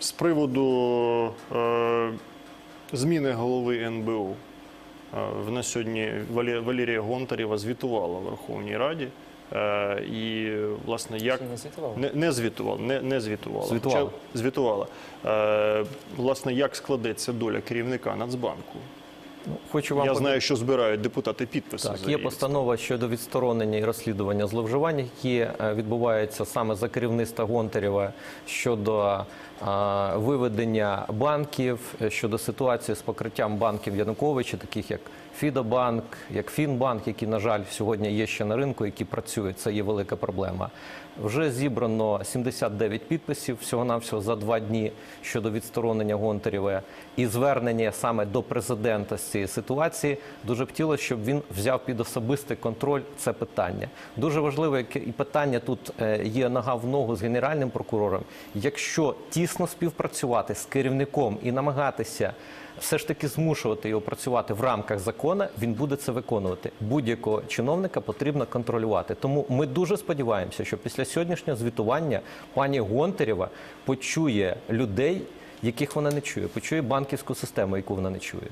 З приводу е, зміни голови НБУ, е, в нас сьогодні Валерія Гонтарєва звітувала в Верховній Раді. Е, і, власне, як не звітувала? не, не звітувала, не, не звітувала. Звітувала. Хоча звітувала. Власне, як складеться доля керівника Нацбанку? Хочу вам Я повідомити- знаю, що збирають депутати підписи. Так, за є постанова щодо відсторонення і розслідування зловживань, які е, відбуваються саме за керівництва Гонтарєва щодо виведення банків, е, щодо ситуації з покриттям банків Януковича, таких як Фідобанк, як Фінбанк, які, на жаль, сьогодні є ще на ринку, які працюють. Це є велика проблема. Вже зібрано 79 підписів всього-навсього за два дні щодо відсторонення Гонтарєва і звернення саме до президента з цієї ситуації. Дуже б хотілося, щоб він взяв під особистий контроль це питання. Дуже важливо, яке і питання тут е, є нога в ногу з генеральним прокурором. Якщо тісно співпрацювати з керівником і намагатися все ж таки змушувати його працювати в рамках закону, він буде це виконувати. Будь-якого чиновника потрібно контролювати. Тому ми дуже сподіваємося, що після сьогоднішнього звітування пані Гонтарєва почує людей, яких вона не чує, почує банківську систему, яку вона не чує.